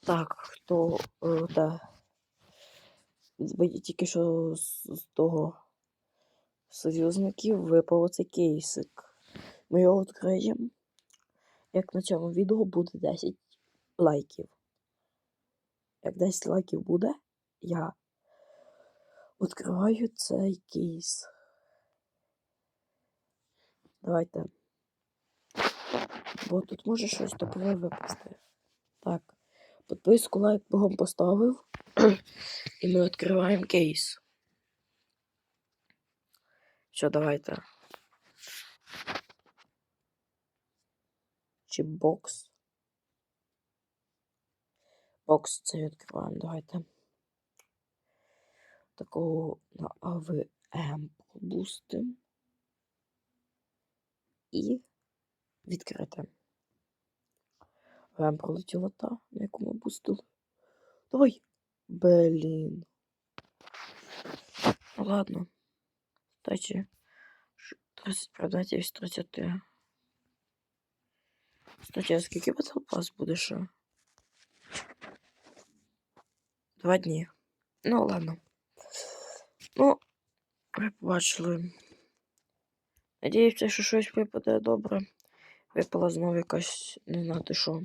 Так, хто е. Тільки що з, того союзників випав оцей кейсик. Ми його відкриємо. Як на цьому відео буде 10 лайків. Як 10 лайків буде, я відкриваю цей кейс. Давайте. Бо тут може щось топове випасти. Так. Підписку лайк богом поставив. І ми відкриваємо кейс. Що, давайте. Чи бокс? Бокс це відкриваємо, давайте. Такого на АВМ пробустим. І відкрити. АВМ пролетіла та, на яку ми бустили. Давай! Блін. Ладно. Кстати, 30 предметів з 30. Кстати, а скільки Pass буде ще? Два дні. Ну ладно. Ну, ви побачили. Надіюся, що щось випаде добре. Випала знову якась не знати що.